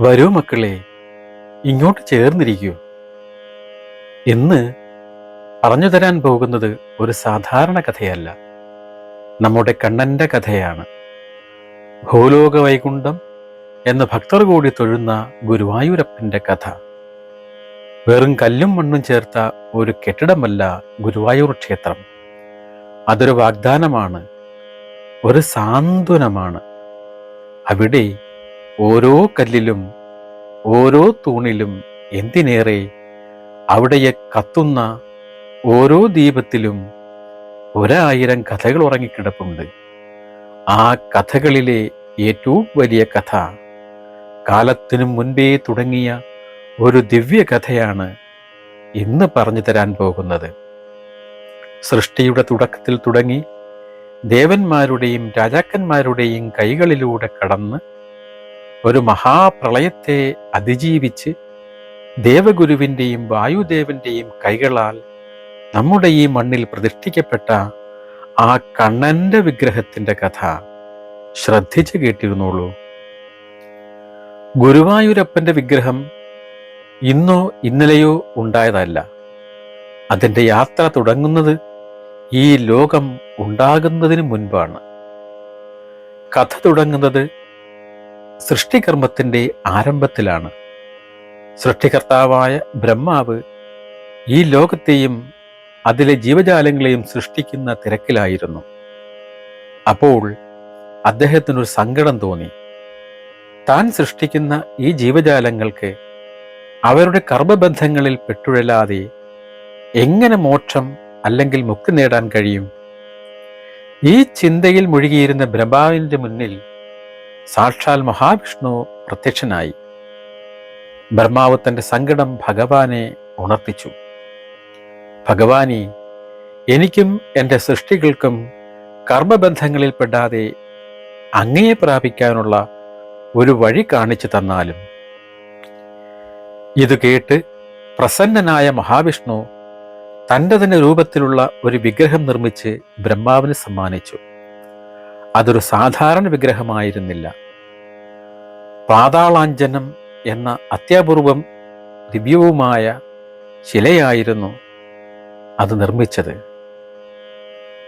വരൂ മക്കളെ ഇങ്ങോട്ട് ചേർന്നിരിക്കൂ. ഇന്ന് പറഞ്ഞു തരാൻ പോകുന്നത് ഒരു സാധാരണ കഥയല്ല. നമ്മുടെ കണ്ണന്റെ കഥയാണ്. ഭൂലോക വൈകുണ്ഠം എന്ന് ഭക്തർ കൂടി തൊഴുന്ന ഗുരുവായൂരപ്പന്റെ കഥ. വെറും കല്ലും മണ്ണും ചേർത്ത ഒരു കെട്ടിടമല്ല ഗുരുവായൂർ ക്ഷേത്രം. അതൊരു വാഗ്ദാനമാണ് ഒരു സാന്ത്വനമാണ്. അവിടെ ഓരോ കല്ലിലും ഓരോ തൂണിലും എന്തിനേറെ അവിടെ കത്തുന്ന ഓരോ ദീപത്തിലും ഒരായിരം കഥകൾ ഉറങ്ങിക്കിടപ്പുണ്ട്. ആ കഥകളിലെ ഏറ്റവും വലിയ കഥ കാലത്തിനു മുൻപേ തുടങ്ങിയ ഒരു ദിവ്യ കഥയാണ് ഇന്ന് പറഞ്ഞു തരാൻ പോകുന്നത്. സൃഷ്ടിയുടെ തുടക്കത്തിൽ തുടങ്ങി ദേവന്മാരുടെയും രാജാക്കന്മാരുടെയും കൈകളിലൂടെ കടന്ന് ഒരു മഹാപ്രളയത്തെ അതിജീവിച്ച് ദേവഗുരുവിന്റെയും വായുദേവന്റെയും കൈകളാൽ നമ്മുടെ ഈ മണ്ണിൽ പ്രതിഷ്ഠിക്കപ്പെട്ട ആ കണ്ണന്റെ വിഗ്രഹത്തിന്റെ കഥ ശ്രദ്ധിച്ചു കേട്ടിരുന്നുള്ളൂ ഗുരുവായൂരപ്പന്റെ വിഗ്രഹം ഇന്നോ ഇന്നലെയോ ഉണ്ടായതല്ല. അതിന്റെ യാത്ര തുടങ്ങുന്നത് ഈ ലോകം ഉണ്ടാകുന്നതിന് മുൻപാണ്. കഥ തുടങ്ങുന്നത് സൃഷ്ടികർമ്മത്തിന്റെ ആരംഭത്തിലാണ്. സൃഷ്ടികർത്താവായ ബ്രഹ്മാവ് ഈ ലോകത്തെയും അതിലെ ജീവജാലങ്ങളെയും സൃഷ്ടിക്കുന്ന തിരക്കിലായിരുന്നു. അപ്പോൾ അദ്ദേഹത്തിനൊരു സങ്കടം തോന്നി. താൻ സൃഷ്ടിക്കുന്ന ഈ ജീവജാലങ്ങൾക്ക് അവരുടെ കർമ്മബന്ധങ്ങളിൽ പെട്ടുഴലാതെ എങ്ങനെ മോക്ഷം അല്ലെങ്കിൽ മുക്തി നേടാൻ കഴിയും? ഈ ചിന്തയിൽ മുഴുകിയിരുന്ന ബ്രഹ്മാവിന്റെ മുന്നിൽ സാക്ഷാൽ മഹാവിഷ്ണു പ്രത്യക്ഷനായി. ബ്രഹ്മാവ് തന്റെ സങ്കടം ഭഗവാനെ ഉണർത്തിച്ചു. ഭഗവാനി എനിക്കും എന്റെ സൃഷ്ടികൾക്കും കർമ്മബന്ധങ്ങളിൽ പെടാതെ അങ്ങയെ പ്രാപിക്കാനുള്ള ഒരു വഴി കാണിച്ചു തന്നാലും. ഇത് കേട്ട് പ്രസന്നനായ മഹാവിഷ്ണു തന്റെ തന്നെ രൂപത്തിലുള്ള ഒരു വിഗ്രഹം നിർമ്മിച്ച് ബ്രഹ്മാവിന് സമ്മാനിച്ചു. അതൊരു സാധാരണ വിഗ്രഹമായിരുന്നില്ല. പാതാളാഞ്ജനം എന്ന അത്യപൂർവം ദിവ്യവുമായ ശിലയായിരുന്നു അത് നിർമ്മിച്ചത്.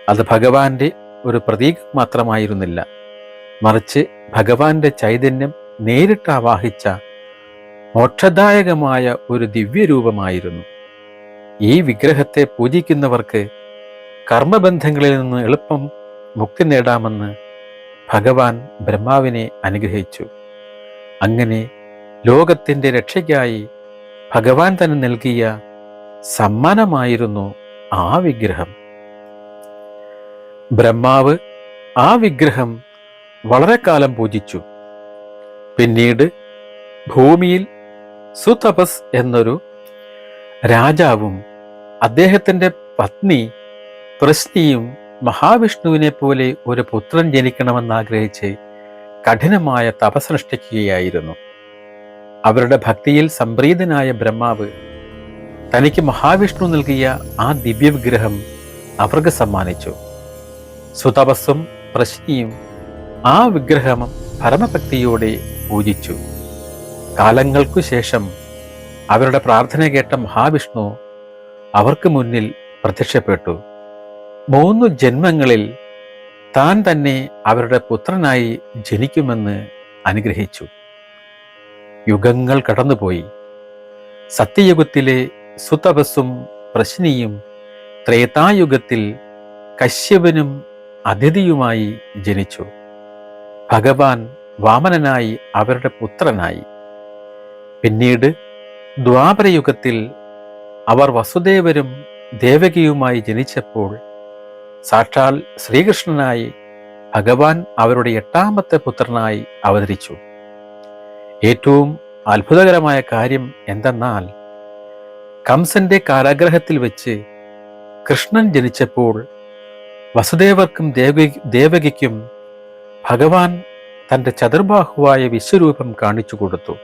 അത് ഭഗവാന്റെ ഒരു പ്രതീകം മാത്രമായിരുന്നില്ല. മറിച്ച് ഭഗവാന്റെ ചൈതന്യം നേരിട്ട് ആവാഹിച്ച മോക്ഷദായകമായ ഒരു ദിവ്യരൂപമായിരുന്നു. ഈ വിഗ്രഹത്തെ പൂജിക്കുന്നവർക്ക് കർമ്മബന്ധങ്ങളിൽ നിന്ന് എളുപ്പം മുക്തി നേടാമെന്ന് ഭഗവാൻ ബ്രഹ്മാവിനെ അനുഗ്രഹിച്ചു. അങ്ങനെ ലോകത്തിന്റെ രക്ഷയ്ക്കായി ഭഗവാൻ തന്നെ നൽകിയ സമ്മാനമായിരുന്നു ആ വിഗ്രഹം. ബ്രഹ്മാവ് ആ വിഗ്രഹം വളരെ കാലം പൂജിച്ചു. പിന്നീട് ഭൂമിയിൽ സുതപസ് എന്നൊരു രാജാവും അദ്ദേഹത്തിന്റെ പത്നി പ്രശ്നിയും മഹാവിഷ്ണുവിനെ പോലെ ഒരു പുത്രൻ ജനിക്കണമെന്നാഗ്രഹിച്ച് കഠിനമായ തപസ്സനുഷ്ഠിക്കുകയായിരുന്നു അവരുടെ ഭക്തിയിൽ സംപ്രീതനായ ബ്രഹ്മാവ് തനിക്ക് മഹാവിഷ്ണു നൽകിയ ആ ദിവ്യവിഗ്രഹം അവർക്ക് സമ്മാനിച്ചു. സുതപസ്സും പ്രശ്നിയും ആ വിഗ്രഹം പരമഭക്തിയോടെ പൂജിച്ചു. കാലങ്ങൾക്കു ശേഷം അവരുടെ പ്രാർത്ഥന കേട്ട മഹാവിഷ്ണു അവർക്ക് മുന്നിൽ പ്രത്യക്ഷപ്പെട്ടു. മൂന്ന് ജന്മങ്ങളിൽ താൻ തന്നെ അവരുടെ പുത്രനായി ജനിക്കുമെന്ന് അനുഗ്രഹിച്ചു. യുഗങ്ങൾ കടന്നുപോയി. സത്യയുഗത്തിലെ സുതപസ്സും പ്രശ്നിയും ത്രേതായുഗത്തിൽ കശ്യപനും അതിഥിയുമായി ജനിച്ചു. ഭഗവാൻ വാമനനായി അവരുടെ പുത്രനായി. പിന്നീട് ദ്വാപരയുഗത്തിൽ അവർ വസുദേവരും ദേവകിയുമായി ജനിച്ചപ്പോൾ സാക്ഷാൽ ശ്രീകൃഷ്ണനായി ഭഗവാൻ അവരുടെ എട്ടാമത്തെ പുത്രനായി അവതരിച്ചു. ഏറ്റവും അത്ഭുതകരമായ കാര്യം എന്തെന്നാൽ കംസന്റെ കാരാഗ്രഹത്തിൽ വെച്ച് കൃഷ്ണൻ ജനിച്ചപ്പോൾ വസുദേവർക്കും ദേവകി ദേവകിക്കും ഭഗവാൻ തന്റെ ചതുർബാഹുവായ വിശ്വരൂപം കാണിച്ചു കൊടുത്തു.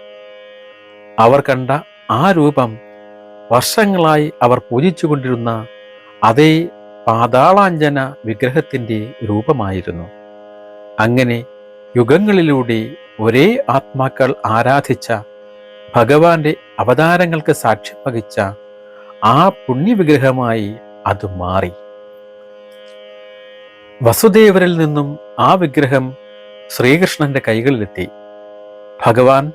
അവർ കണ്ട ആ രൂപം വർഷങ്ങളായി അവർ പൂജിച്ചുകൊണ്ടിരുന്ന അതേ പാതാളാഞ്ജന വിഗ്രഹത്തിന്റെ രൂപമായിരുന്നു. അങ്ങനെ യുഗങ്ങളിലൂടെ ഒരേ ആത്മാക്കൾ ആരാധിച്ച ഭഗവാന്റെ അവതാരങ്ങൾക്ക് സാക്ഷ്യം വഹിച്ച ആ പുണ്യവിഗ്രഹമായി അത് മാറി. വസുദേവരിൽ നിന്നും ആ വിഗ്രഹം ശ്രീകൃഷ്ണന്റെ കൈകളിലെത്തി. ഭഗവാൻ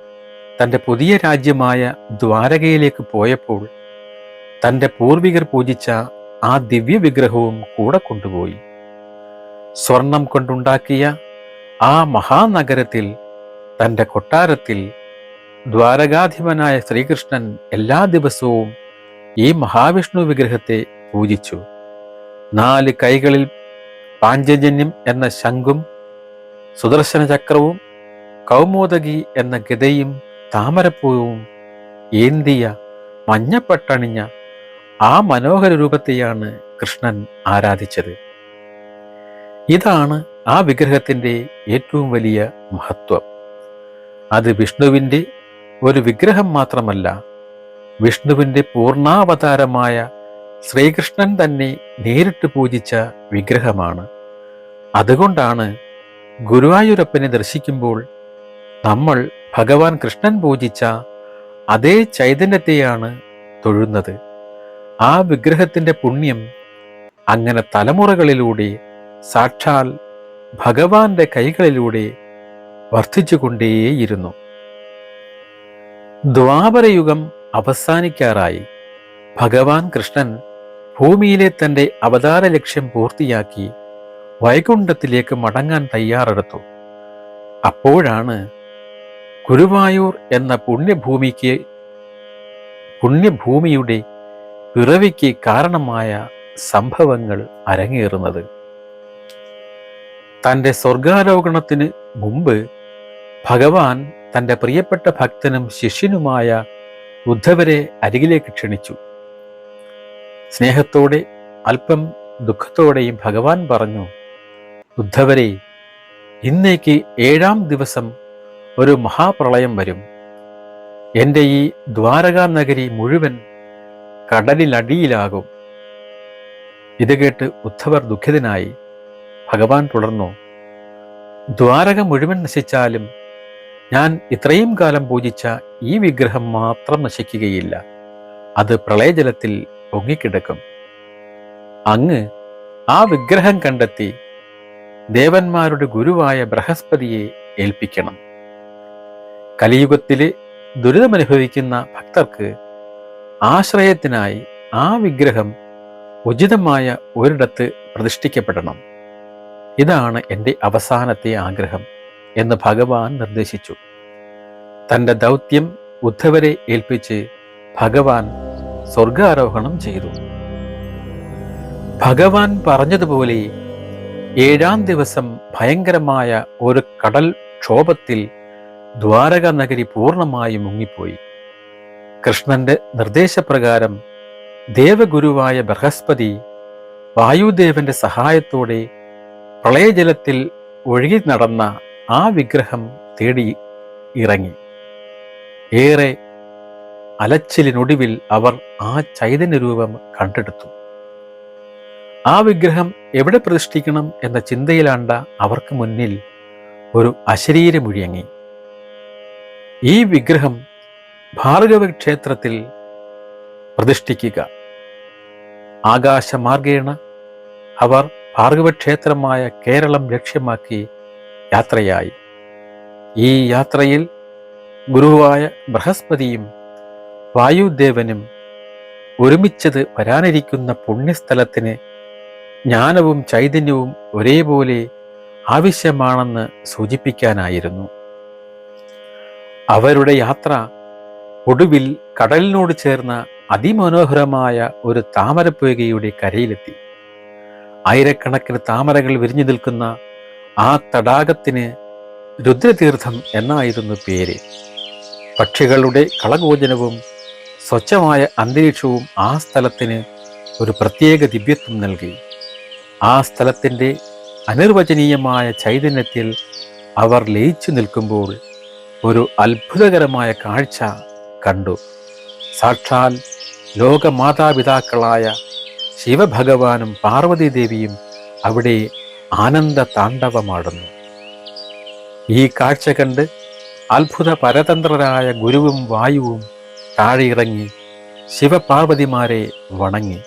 തന്റെ പുതിയ രാജ്യമായ ദ്വാരകയിലേക്ക് പോയപ്പോൾ തന്റെ പൂർവികർ പൂജിച്ച ആ ദിവ്യ വിഗ്രഹവും കൂടെ കൊണ്ടുപോയി. സ്വർണം കൊണ്ടുണ്ടാക്കിയ ആ മഹാനഗരത്തിൽ തന്റെ കൊട്ടാരത്തിൽ ദ്വാരകാധിപനായ ശ്രീകൃഷ്ണൻ എല്ലാ ദിവസവും ഈ മഹാവിഷ്ണു വിഗ്രഹത്തെ പൂജിച്ചു. നാല് കൈകളിൽ പാഞ്ചജന്യം എന്ന ശംഖും സുദർശന ചക്രവും കൗമോദകി എന്ന ഗതയും താമരപ്പൂവും ഏന്തിയ മഞ്ഞപ്പട്ടണിഞ്ഞ ആ മനോഹര രൂപത്തെയാണ് കൃഷ്ണൻ ആരാധിച്ചത്. ഇതാണ് ആ വിഗ്രഹത്തിന്റെ ഏറ്റവും വലിയ മഹത്വം. അത് വിഷ്ണുവിന്റെ ഒരു വിഗ്രഹം മാത്രമല്ല വിഷ്ണുവിന്റെ പൂർണാവതാരമായ ശ്രീകൃഷ്ണൻ തന്നെ നേരിട്ട് പൂജിച്ച വിഗ്രഹമാണ്. അതുകൊണ്ടാണ് ഗുരുവായൂരപ്പനെ ദർശിക്കുമ്പോൾ നമ്മൾ ഭഗവാൻ കൃഷ്ണൻ പൂജിച്ച അതേ ചൈതന്യത്തെയാണ് തൊഴുന്നത്. ആ വിഗ്രഹത്തിന്റെ പുണ്യം അങ്ങനെ തലമുറകളിലൂടെ സാക്ഷാൽ ഭഗവാന്റെ കൈകളിലൂടെ വർദ്ധിച്ചുകൊണ്ടേയിരുന്നു. ദ്വാപരയുഗം അവസാനിക്കാറായി. ഭഗവാൻ കൃഷ്ണൻ ഭൂമിയിലെ തന്റെ അവതാര ലക്ഷ്യം പൂർത്തിയാക്കി വൈകുണ്ഠത്തിലേക്ക് മടങ്ങാൻ തയ്യാറെടുത്തു. അപ്പോഴാണ് ഗുരുവായൂർ എന്ന പുണ്യഭൂമിക്ക് പുണ്യഭൂമിയുടെ പിറവിക്ക് കാരണമായ സംഭവങ്ങൾ അരങ്ങേറുന്നത്. തന്റെ സ്വർഗാരോഹണത്തിന് മുമ്പ് ഭഗവാൻ തന്റെ പ്രിയപ്പെട്ട ഭക്തനും ശിഷ്യനുമായ ഉദ്ധവരെ അരികിലേക്ക് ക്ഷണിച്ചു. സ്നേഹത്തോടെ അല്പം ദുഃഖത്തോടെയും ഭഗവാൻ പറഞ്ഞു ഉദ്ധവരെ ഇന്നേക്ക് ഏഴാം ദിവസം ഒരു മഹാപ്രളയം വരും. എന്റെ ഈ ദ്വാരകാ നഗരി മുഴുവൻ കടലിലടിയിലാകും. ഇത് കേട്ട് ഉദ്ധവർ ദുഃഖിതനായി. ഭഗവാൻ തുടർന്നു ദ്വാരക മുഴുവൻ നശിച്ചാലും ഞാൻ ഇത്രയും കാലം പൂജിച്ച ഈ വിഗ്രഹം മാത്രം നശിക്കുകയില്ല. അത് പ്രളയജലത്തിൽ പൊങ്ങിക്കിടക്കും. അങ്ങ് ആ വിഗ്രഹം കണ്ടെത്തി ദേവന്മാരുടെ ഗുരുവായ ബൃഹസ്പതിയെ ഏൽപ്പിക്കണം. കലിയുഗത്തിലെ ദുരിതമനുഭവിക്കുന്ന ഭക്തർക്ക് ആശ്രയത്തിനായി ആ വിഗ്രഹം ഉചിതമായ ഒരിടത്ത് പ്രതിഷ്ഠിക്കപ്പെടണം. ഇതാണ് എന്റെ അവസാനത്തെ ആഗ്രഹം എന്ന് ഭഗവാൻ നിർദ്ദേശിച്ചു. തന്റെ ദൗത്യം ഉദ്ധവരെ ഏൽപ്പിച്ച് ഭഗവാൻ സ്വർഗാരോഹണം ചെയ്തു. ഭഗവാൻ പറഞ്ഞതുപോലെ ഏഴാം ദിവസം ഭയങ്കരമായ ഒരു കടൽ ക്ഷോഭത്തിൽ ദ്വാരക നഗരി പൂർണമായി മുങ്ങിപ്പോയി. കൃഷ്ണന്റെ നിർദ്ദേശപ്രകാരം ദേവഗുരുവായ ബൃഹസ്പതി വായുദേവന്റെ സഹായത്തോടെ പ്രളയജലത്തിൽ ഒഴുകി നടന്ന ആ വിഗ്രഹം തേടി ഇറങ്ങി. ഏറെ അലച്ചിലിനൊടുവിൽ അവർ ആ ചൈതന്യരൂപം കണ്ടെടുത്തു. ആ വിഗ്രഹം എവിടെ പ്രതിഷ്ഠിക്കണം എന്ന ചിന്തയിലാണ്ട അവർക്ക് മുന്നിൽ ഒരു അശരീരമുഴിയങ്ങി ഈ വിഗ്രഹം ഭാർഗവ ക്ഷേത്രത്തിൽ പ്രതിഷ്ഠിക്കുക. ആകാശമാർഗേണ അവർ ഭാർഗവക്ഷേത്രമായ കേരളം ലക്ഷ്യമാക്കി യാത്രയായി. ഈ യാത്രയിൽ ഗുരുവായ ബൃഹസ്പതിയും വായുദേവനും ഒരുമിച്ചത് വരാനിരിക്കുന്ന പുണ്യസ്ഥലത്തിന് ജ്ഞാനവും ചൈതന്യവും ഒരേപോലെ ആവശ്യമാണെന്ന് സൂചിപ്പിക്കാനായിരുന്നു. അവരുടെ യാത്ര ഒടുവിൽ കടലിനോട് ചേർന്ന അതിമനോഹരമായ ഒരു താമരപ്പുകയുടെ കരയിലെത്തി. ആയിരക്കണക്കിന് താമരകൾ വിരിഞ്ഞു നിൽക്കുന്ന ആ തടാകത്തിന് രുദ്രതീർത്ഥം എന്നായിരുന്നു പേര്. പക്ഷികളുടെ കളകോചനവും സ്വച്ഛമായ അന്തരീക്ഷവും ആ സ്ഥലത്തിന് ഒരു പ്രത്യേക ദിവ്യത്വം നൽകി. ആ സ്ഥലത്തിന്റെ അനിർവചനീയമായ ചൈതന്യത്തിൽ അവർ ലയിച്ചു നിൽക്കുമ്പോൾ ഒരു അത്ഭുതകരമായ കാഴ്ച കണ്ടു. സാക്ഷാൽ ലോകമാതാപിതാക്കളായ ശിവഭഗവാനും പാർവതീദേവിയും അവിടെ ആനന്ദ താണ്ഡവമാടുന്നു ഈ കാഴ്ച കണ്ട് അത്ഭുത പരതന്ത്രരായ ഗുരുവും വായുവും താഴെയിറങ്ങി ശിവപാർവതിമാരെ വണങ്ങി.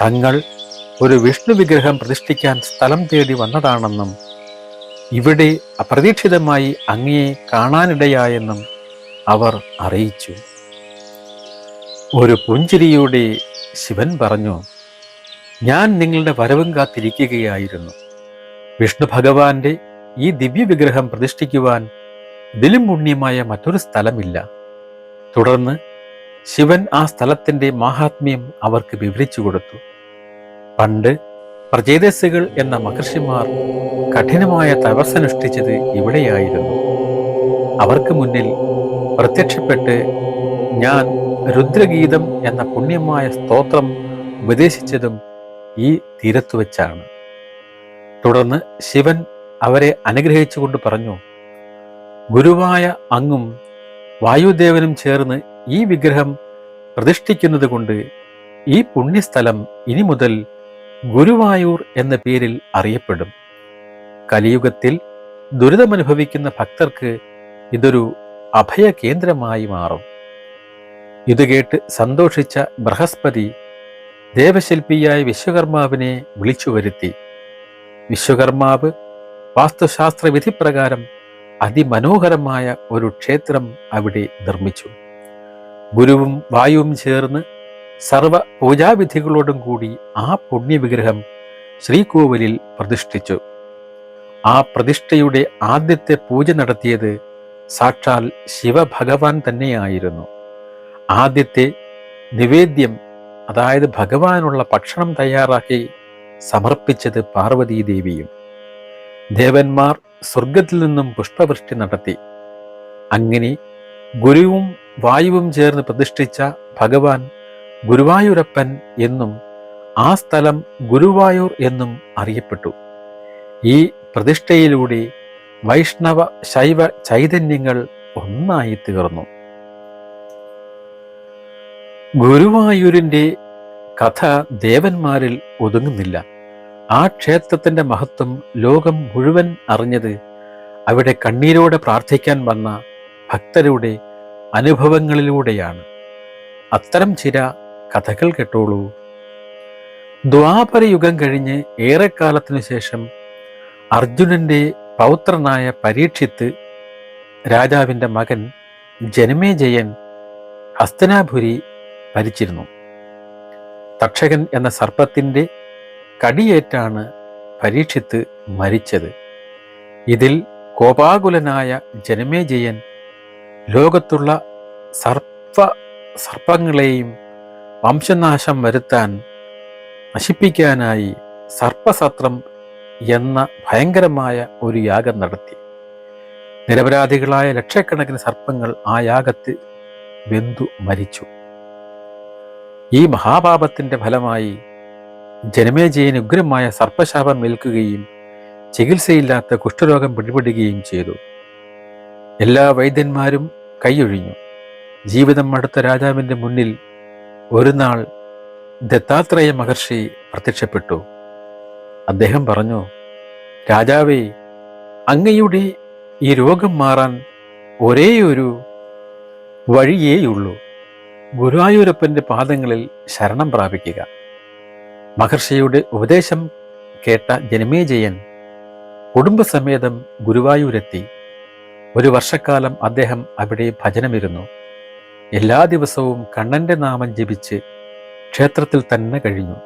തങ്ങൾ ഒരു വിഷ്ണു വിഗ്രഹം പ്രതിഷ്ഠിക്കാൻ സ്ഥലം തേടി വന്നതാണെന്നും ഇവിടെ അപ്രതീക്ഷിതമായി അങ്ങയെ കാണാനിടയായെന്നും അവർ അറിയിച്ചു. ഒരു പുഞ്ചിരിയോടെ ശിവൻ പറഞ്ഞു ഞാൻ നിങ്ങളുടെ വരവും കാത്തിരിക്കുകയായിരുന്നു. വിഷ്ണു ഭഗവാന്റെ ഈ ദിവ്യവിഗ്രഹം പ്രതിഷ്ഠിക്കുവാൻ ഇതിലും പുണ്യമായ മറ്റൊരു സ്ഥലമില്ല. തുടർന്ന് ശിവൻ ആ സ്ഥലത്തിന്റെ മാഹാത്മ്യം അവർക്ക് വിവരിച്ചു കൊടുത്തു. പണ്ട് പ്രചേതസ്സുകൾ എന്ന മഹർഷിമാർ കഠിനമായ തപസ്സനുഷ്ഠിച്ചത് ഇവിടെയായിരുന്നു. അവർക്ക് മുന്നിൽ പ്രത്യക്ഷപ്പെട്ട് ഞാൻ രുദ്രഗീതം എന്ന പുണ്യമായ സ്തോത്രം ഉപദേശിച്ചതും ഈ തീരത്തു വെച്ചാണ്. തുടർന്ന് ശിവൻ അവരെ അനുഗ്രഹിച്ചുകൊണ്ട് പറഞ്ഞു ഗുരുവായ അങ്ങും വായുദേവനും ചേർന്ന് ഈ വിഗ്രഹം പ്രതിഷ്ഠിക്കുന്നത് കൊണ്ട് ഈ പുണ്യസ്ഥലം ഇനി മുതൽ ഗുരുവായൂർ എന്ന പേരിൽ അറിയപ്പെടും. കലിയുഗത്തിൽ ദുരിതമനുഭവിക്കുന്ന ഭക്തർക്ക് ഇതൊരു അഭയ കേന്ദ്രമായി മാറും. ഇത് കേട്ട് സന്തോഷിച്ച ബൃഹസ്പതി ദേവശില്പിയായ വിശ്വകർമാവിനെ വിളിച്ചു വരുത്തി. വിശ്വകർമാവ് വാസ്തുശാസ്ത്ര വിധിപ്രകാരം അതിമനോഹരമായ ഒരു ക്ഷേത്രം അവിടെ നിർമ്മിച്ചു. ഗുരുവും വായുവും ചേർന്ന് സർവ പൂജാവിധികളോടും കൂടി ആ പുണ്യവിഗ്രഹം ശ്രീകോവിലിൽ പ്രതിഷ്ഠിച്ചു. ആ പ്രതിഷ്ഠയുടെ ആദ്യത്തെ പൂജ നടത്തിയത് സാക്ഷാൽ ശിവഭഗവാൻ തന്നെയായിരുന്നു. ആദ്യത്തെ നിവേദ്യം അതായത് ഭഗവാനുള്ള ഭക്ഷണം തയ്യാറാക്കി സമർപ്പിച്ചത് പാർവതീദേവിയും ദേവന്മാർ സ്വർഗത്തിൽ നിന്നും പുഷ്പവൃഷ്ടി നടത്തി. അങ്ങനെ ഗുരുവും വായുവും ചേർന്ന് പ്രതിഷ്ഠിച്ച ഭഗവാൻ ഗുരുവായൂരപ്പൻ എന്നും ആ സ്ഥലം ഗുരുവായൂർ എന്നും അറിയപ്പെട്ടു. ഈ പ്രതിഷ്ഠയിലൂടെ വൈഷ്ണവ ശൈവ ചൈതന്യങ്ങൾ ഒന്നായി തീർന്നു ഗുരുവായൂരിന്റെ കഥ ദേവന്മാരിൽ ഒതുങ്ങുന്നില്ല. ആ ക്ഷേത്രത്തിന്റെ മഹത്വം ലോകം മുഴുവൻ അറിഞ്ഞത് അവിടെ കണ്ണീരോടെ പ്രാർത്ഥിക്കാൻ വന്ന ഭക്തരുടെ അനുഭവങ്ങളിലൂടെയാണ്. അത്തരം ചില കഥകൾ കേട്ടോളൂ. ദ്വാപര യുഗം കഴിഞ്ഞ് ഏറെക്കാലത്തിനു ശേഷം അർജുനന്റെ പൗത്രനായ പരീക്ഷിത്ത് രാജാവിന്റെ മകൻ ജനമേജയൻ ഹസ്തനാപുരി ഭരിച്ചിരുന്നു. തക്ഷകൻ എന്ന സർപ്പത്തിന്റെ കടിയേറ്റാണ് പരീക്ഷിത്ത് മരിച്ചത്. ഇതിൽ കോപാകുലനായ ജനമേജയൻ ലോകത്തുള്ള സർപ്പ സർപ്പങ്ങളെയും വംശനാശം വരുത്താൻ നശിപ്പിക്കാനായി സർപ്പസത്രം എന്ന ഭയങ്കരമായ ഒരു യാഗം നടത്തി. നിരപരാധികളായ ലക്ഷക്കണക്കിന് സർപ്പങ്ങൾ ആ യാഗത്തിൽ വെന്തു മരിച്ചു. ഈ മഹാപാപത്തിന്റെ ഫലമായി ജനമേജയന് ഉഗ്രമായ സർപ്പശാപം ഏൽക്കുകയും ചികിത്സയില്ലാത്ത കുഷ്ഠരോഗം പിടിപെടുകയും ചെയ്തു. എല്ലാ വൈദ്യന്മാരും കൈയൊഴിഞ്ഞു. ജീവിതം അടുത്ത രാജാവിന്റെ മുന്നിൽ ഒരു നാൾ ദത്താത്രേയ മഹർഷി പ്രത്യക്ഷപ്പെട്ടു. അദ്ദേഹം പറഞ്ഞു രാജാവേ അങ്ങയുടെ ഈ രോഗം മാറാൻ ഒരേയൊരു വഴിയേയുള്ളൂ. ഗുരുവായൂരപ്പന്റെ പാദങ്ങളിൽ ശരണം പ്രാപിക്കുക. മഹർഷിയുടെ ഉപദേശം കേട്ട ജനമേജയൻ കുടുംബസമേതം ഗുരുവായൂരെത്തി. ഒരു വർഷക്കാലം അദ്ദേഹം അവിടെ ഭജനമിരുന്നു. എല്ലാ ദിവസവും കണ്ണന്റെ നാമം ജപിച്ച് ക്ഷേത്രത്തിൽ തന്നെ കഴിഞ്ഞു.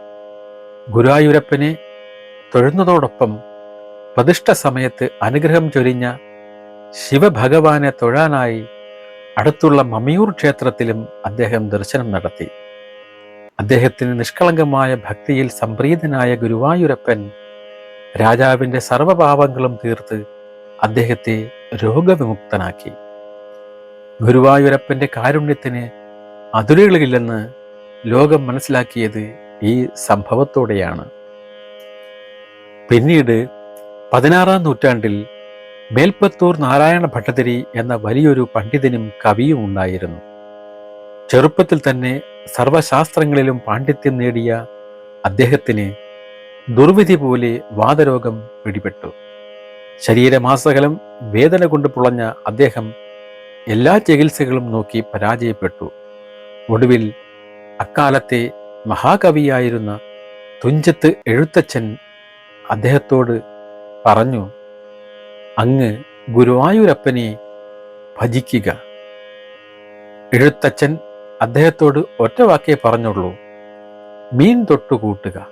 ഗുരുവായൂരപ്പനെ തൊഴുന്നതോടൊപ്പം പ്രതിഷ്ഠ സമയത്ത് അനുഗ്രഹം ചൊരിഞ്ഞ ശിവഭഗവാനെ തൊഴാനായി അടുത്തുള്ള മമിയൂർ ക്ഷേത്രത്തിലും അദ്ദേഹം ദർശനം നടത്തി. അദ്ദേഹത്തിന് നിഷ്കളങ്കമായ ഭക്തിയിൽ സംപ്രീതനായ ഗുരുവായൂരപ്പൻ രാജാവിന്റെ സർവപാപങ്ങളും തീർത്ത് അദ്ദേഹത്തെ രോഗവിമുക്തനാക്കി. ഗുരുവായൂരപ്പന്റെ കാരുണ്യത്തിന് അതിരുകളില്ലെന്ന് ലോകം മനസ്സിലാക്കിയത് ഈ സംഭവത്തോടെയാണ്. പിന്നീട് പതിനാറാം നൂറ്റാണ്ടിൽ മേൽപ്പത്തൂർ നാരായണ ഭട്ടതിരി എന്ന വലിയൊരു പണ്ഡിതനും കവിയും ഉണ്ടായിരുന്നു. ചെറുപ്പത്തിൽ തന്നെ സർവശാസ്ത്രങ്ങളിലും പാണ്ഡിത്യം നേടിയ അദ്ദേഹത്തിന് ദുർവിധി പോലെ വാതരോഗം പിടിപെട്ടു. ശരീരമാസകലം വേദന കൊണ്ട് പുളഞ്ഞ അദ്ദേഹം എല്ലാ ചികിത്സകളും നോക്കി പരാജയപ്പെട്ടു. ഒടുവിൽ അക്കാലത്തെ മഹാകവിയായിരുന്ന തുഞ്ചത്ത് എഴുത്തച്ഛൻ അദ്ദേഹത്തോട് പറഞ്ഞു അങ്ങ് ഗുരുവായൂരപ്പനെ ഭജിക്കുക. എഴുത്തച്ഛൻ അദ്ദേഹത്തോട് ഒറ്റ വാക്കേ പറഞ്ഞുള്ളൂ മീൻ തൊട്ടുകൂട്ടുക.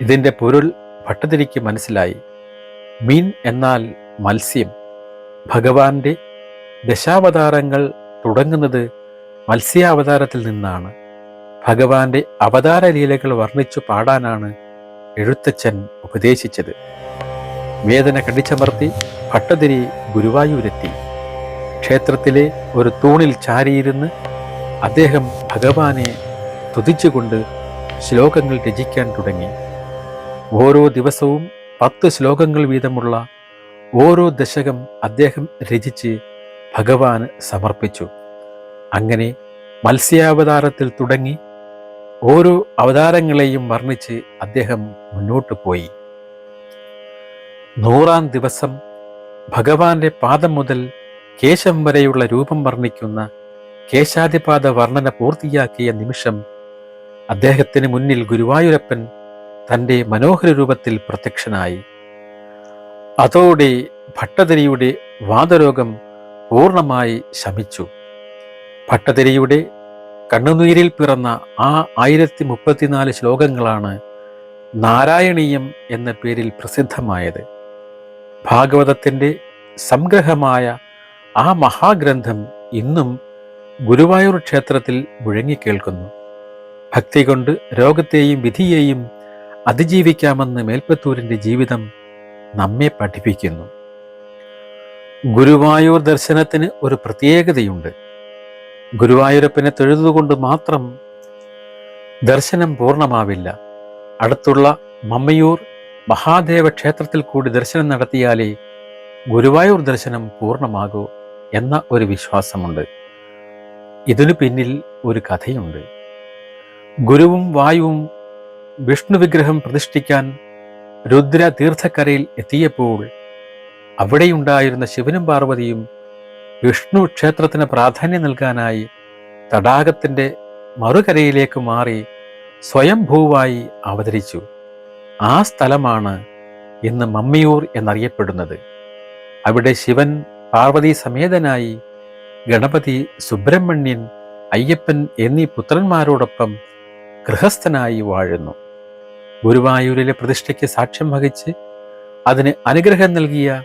ഇതിന്റെ പൊരുൾ ഭട്ടതിരിക്ക് മനസ്സിലായി. മീൻ എന്നാൽ മത്സ്യം. ഭഗവാന്റെ ദശാവതാരങ്ങൾ തുടങ്ങുന്നത് മത്സ്യാവതാരത്തിൽ നിന്നാണ്. ഭഗവാന്റെ അവതാര ലീലകൾ വർണിച്ചു പാടാനാണ് എഴുത്തച്ഛൻ ഉപദേശിച്ചത്. വേദന കടിച്ചമർത്തി ഭട്ടതിരി ഗുരുവായൂരെത്തി. ക്ഷേത്രത്തിലെ ഒരു തൂണിൽ ചാരിയിരുന്ന് അദ്ദേഹം ഭഗവാനെ തുതിച്ചുകൊണ്ട് ശ്ലോകങ്ങൾ രചിക്കാൻ തുടങ്ങി. ഓരോ ദിവസവും പത്ത് ശ്ലോകങ്ങൾ വീതമുള്ള ഓരോ ദശകം അദ്ദേഹം രചിച്ച് ഭഗവാന് സമർപ്പിച്ചു. അങ്ങനെ മത്സ്യാവതാരത്തിൽ തുടങ്ങി ഓരോ അവതാരങ്ങളെയും വർണിച്ച് അദ്ദേഹം മുന്നോട്ട് പോയി. നൂറാം ദിവസം ഭഗവാന്റെ പാദം മുതൽ കേശം വരെയുള്ള രൂപം വർണിക്കുന്ന കേശാതിപാദ വർണന പൂർത്തിയാക്കിയ നിമിഷം അദ്ദേഹത്തിന് മുന്നിൽ ഗുരുവായൂരപ്പൻ തന്റെ മനോഹര രൂപത്തിൽ പ്രത്യക്ഷനായി. അതോടെ ഭട്ടതിരിയുടെ വാദരോഗം പൂർണമായി ശമിച്ചു. ഭട്ടതിരിയുടെ കണ്ണുനീരിൽ പിറന്ന ആ ആയിരത്തി മുപ്പത്തിനാല് ശ്ലോകങ്ങളാണ് നാരായണീയം എന്ന പേരിൽ പ്രസിദ്ധമായത്. ഭാഗവതത്തിന്റെ സംഗ്രഹമായ ആ മഹാഗ്രന്ഥം ഇന്നും ഗുരുവായൂർ ക്ഷേത്രത്തിൽ മുഴങ്ങിക്കേൾക്കുന്നു. ഭക്തി കൊണ്ട് രോഗത്തെയും വിധിയെയും അതിജീവിക്കാമെന്ന് മേൽപ്പത്തൂരിന്റെ ജീവിതം നമ്മെ പഠിപ്പിക്കുന്നു. ഗുരുവായൂർ ദർശനത്തിന് ഒരു പ്രത്യേകതയുണ്ട്. ഗുരുവായൂരപ്പനെ തൊഴുതുകൊണ്ട് മാത്രം ദർശനം പൂർണമാവില്ല. അടുത്തുള്ള മമ്മയൂർ മഹാദേവ ക്ഷേത്രത്തിൽ കൂടി ദർശനം നടത്തിയാലേ ഗുരുവായൂർ ദർശനം പൂർണമാകൂ എന്ന ഒരു വിശ്വാസമുണ്ട്. ഇതിനു പിന്നിൽ ഒരു കഥയുണ്ട്. ഗുരുവും വായുവും വിഷ്ണു വിഗ്രഹം പ്രതിഷ്ഠിക്കാൻ രുദ്ര തീർത്ഥക്കരയിൽ എത്തിയപ്പോൾ അവിടെയുണ്ടായിരുന്ന ശിവനും പാർവതിയും വിഷ്ണു ക്ഷേത്രത്തിന് പ്രാധാന്യം നൽകാനായി തടാകത്തിന്റെ മറുകരയിലേക്ക് മാറി സ്വയംഭൂവായി അവതരിച്ചു. ആ സ്ഥലമാണ് ഇന്ന് മമ്മിയൂർ എന്നറിയപ്പെടുന്നത്. അവിടെ ശിവൻ പാർവതി സമേതനായി ഗണപതി സുബ്രഹ്മണ്യൻ അയ്യപ്പൻ എന്നീ പുത്രന്മാരോടൊപ്പം ഗൃഹസ്ഥനായി വാഴുന്നു. ഗുരുവായൂരിലെ പ്രതിഷ്ഠയ്ക്ക് സാക്ഷ്യം വഹിച്ച് അതിന് അനുഗ്രഹം നൽകിയ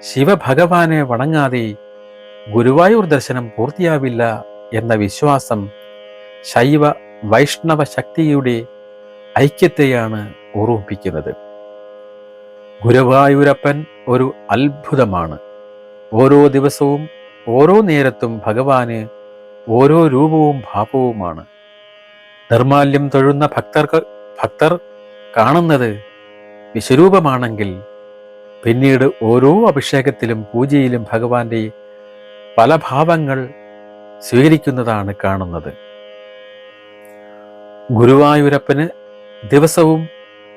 ശിവഭഗവാനെ വണങ്ങാതെ ഗുരുവായൂർ ദർശനം പൂർത്തിയാവില്ല എന്ന വിശ്വാസം ശൈവ വൈഷ്ണവ ശക്തിയുടെ ഐക്യത്തെയാണ് ഓർമ്മിപ്പിക്കുന്നത്. ഗുരുവായൂരപ്പൻ ഒരു അത്ഭുതമാണ്. ഓരോ ദിവസവും ഓരോ നേരത്തും ഭഗവാന് ഓരോ രൂപവും ഭാവവുമാണ്. നിർമാല്യം തൊഴുന്ന ഭക്തർക്ക് ഭക്തർ കാണുന്നത് വിശ്വരൂപമാണെങ്കിൽ പിന്നീട് ഓരോ അഭിഷേകത്തിലും പൂജയിലും ഭഗവാന്റെ പല ഭാവങ്ങൾ സ്വീകരിക്കുന്നതാണ് കാണുന്നത്. ഗുരുവായൂരപ്പന് ദിവസവും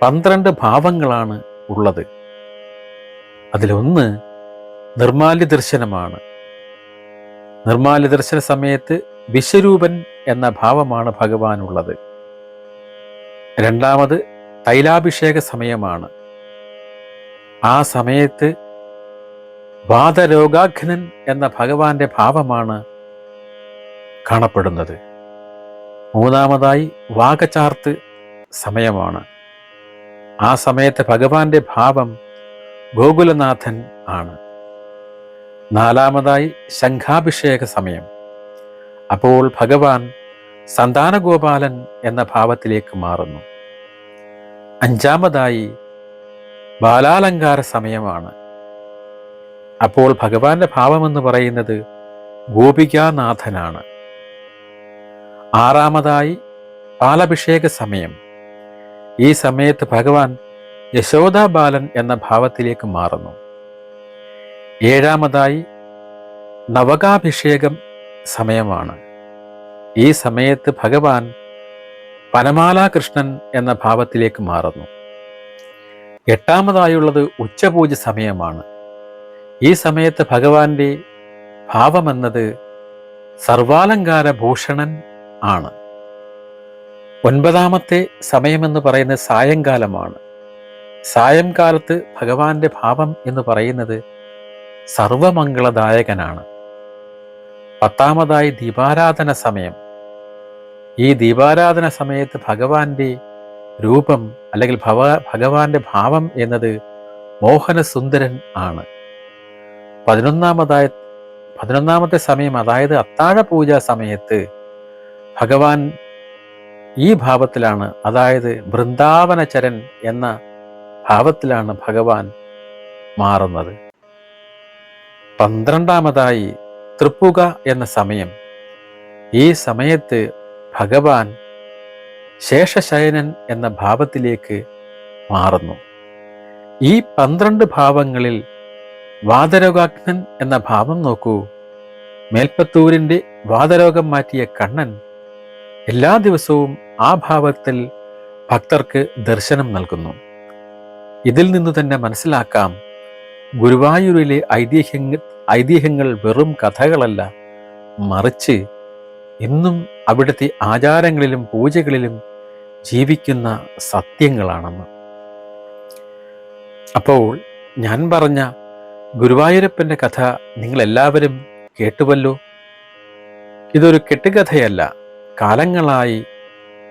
പന്ത്രണ്ട് ഭാവങ്ങളാണ് ഉള്ളത്. അതിലൊന്ന് നിർമാല്യ ദർശനമാണ് നിർമാല്യ ദർശന സമയത്ത് വിശ്വരൂപൻ എന്ന ഭാവമാണ് ഭഗവാനുള്ളത്. രണ്ടാമത് തൈലാഭിഷേക സമയമാണ്. ആ സമയത്ത് വാദരോഗാഘ്നൻ എന്ന ഭഗവാന്റെ ഭാവമാണ് കാണപ്പെടുന്നത്. മൂന്നാമതായി വാകചാർത്ത് സമയമാണ്. ആ സമയത്ത് ഭഗവാന്റെ ഭാവം ഗോകുലനാഥൻ ആണ്. നാലാമതായി ശംഖാഭിഷേക സമയം. അപ്പോൾ ഭഗവാൻ സന്താനഗോപാലൻ എന്ന ഭാവത്തിലേക്ക് മാറുന്നു. അഞ്ചാമതായി ബാലാലങ്കാര സമയമാണ്. അപ്പോൾ ഭഗവാന്റെ ഭാവമെന്ന് പറയുന്നത് ഗോപികാനാഥനാണ്. ആറാമതായി പാലഭിഷേക സമയം. ഈ സമയത്ത് ഭഗവാൻ യശോദാബാലൻ എന്ന ഭാവത്തിലേക്ക് മാറുന്നു. ഏഴാമതായി നവകാഭിഷേകം സമയമാണ്. ഈ സമയത്ത് ഭഗവാൻ പനമാലാകൃഷ്ണൻ എന്ന ഭാവത്തിലേക്ക് മാറുന്നു. എട്ടാമതായുള്ളത് ഉച്ചപൂജ സമയമാണ്. ഈ സമയത്ത് ഭഗവാന്റെ ഭാവമെന്നത് സർവാലങ്കാര ഭൂഷണൻ ആണ്. ഒൻപതാമത്തെ സമയമെന്ന് പറയുന്നത് സായങ്കാലമാണ്. സായംകാലത്ത് ഭഗവാന്റെ ഭാവം എന്ന് പറയുന്നത് സർവമംഗളദായകനാണ്. പത്താമതായി ദീപാരാധന സമയം. ഈ ദീപാരാധന സമയത്ത് ഭഗവാന്റെ രൂപം അല്ലെങ്കിൽ ഭഗവാന്റെ ഭാവം എന്നത് മോഹനസുന്ദരൻ ആണ്. പതിനൊന്നാമതായ പതിനൊന്നാമത്തെ സമയം അതായത് അത്താഴ പൂജ സമയത്ത് ഭഗവാൻ ഈ ഭാവത്തിലാണ് അതായത് വൃന്ദാവനചരൻ എന്ന ഭാവത്തിലാണ് ഭഗവാൻ മാറുന്നത്. പന്ത്രണ്ടാമതായി തൃപ്പുക എന്ന സമയം. ഈ സമയത്ത് ഭഗവാൻ ശേഷശയനൻ എന്ന ഭാവത്തിലേക്ക് മാറുന്നു. ഈ പന്ത്രണ്ട് ഭാവങ്ങളിൽ വാതരോഗാഗ്നൻ എന്ന ഭാവം നോക്കൂ. മേൽപ്പത്തൂരിന്റെ വാതരോഗം മാറ്റിയ കണ്ണൻ എല്ലാ ദിവസവും ആ ഭാവത്തിൽ ഭക്തർക്ക് ദർശനം നൽകുന്നു. ഇതിൽ നിന്നു തന്നെ മനസ്സിലാക്കാം ഗുരുവായൂരിലെ ഐതിഹ്യങ്ങൾ ഐതിഹ്യങ്ങൾ വെറും കഥകളല്ല മറിച്ച് ഇന്നും അവിടുത്തെ ആചാരങ്ങളിലും പൂജകളിലും ജീവിക്കുന്ന സത്യങ്ങളാണെന്ന്. അപ്പോൾ ഞാൻ പറഞ്ഞ ഗുരുവായൂരപ്പന്റെ കഥ നിങ്ങളെല്ലാവരും കേട്ടുവല്ലോ. ഇതൊരു കെട്ടുകഥയല്ല കാലങ്ങളായി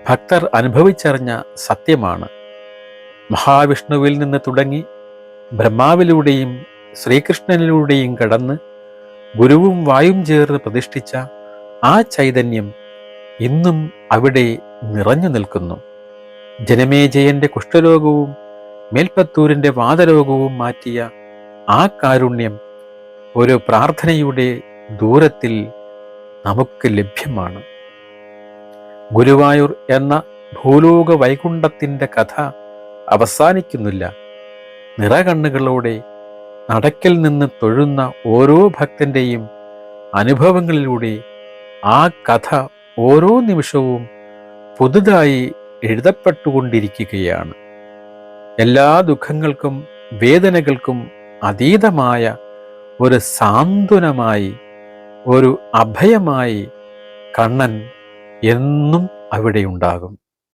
ഭക്തർ അനുഭവിച്ചറിഞ്ഞ സത്യമാണ്. മഹാവിഷ്ണുവിൽ നിന്ന് തുടങ്ങി ബ്രഹ്മാവിലൂടെയും ശ്രീകൃഷ്ണനിലൂടെയും കടന്ന് ഗുരുവും വായും ചേർന്ന് പ്രതിഷ്ഠിച്ച ആ ചൈതന്യം ഇന്നും അവിടെ നിറഞ്ഞു നിൽക്കുന്നു. ജനമേജയന്റെ കുഷ്ഠരോഗവും മേൽപ്പത്തൂരിന്റെ വാതരോഗവും മാറ്റിയ ആ കാരുണ്യം ഒരു പ്രാർത്ഥനയുടെ ദൂരത്തിൽ നമുക്ക് ലഭ്യമാണ്. ഗുരുവായൂർ എന്ന ഭൂലോക വൈകുണ്ഠത്തിന്റെ കഥ അവസാനിക്കുന്നില്ല. നിറകണ്ണുകളോടെ നടക്കിൽ നിന്ന് തൊഴുന്ന ഓരോ ഭക്തന്റെയും അനുഭവങ്ങളിലൂടെ ആ കഥ ഓരോ നിമിഷവും പുതുതായി എഴുതപ്പെട്ടുകൊണ്ടിരിക്കുകയാണ്. എല്ലാ ദുഃഖങ്ങൾക്കും വേദനകൾക്കും അതീതമായ ഒരു സാന്ത്വനമായി ഒരു അഭയമായി കണ്ണൻ എന്നും അവിടെയുണ്ടാകും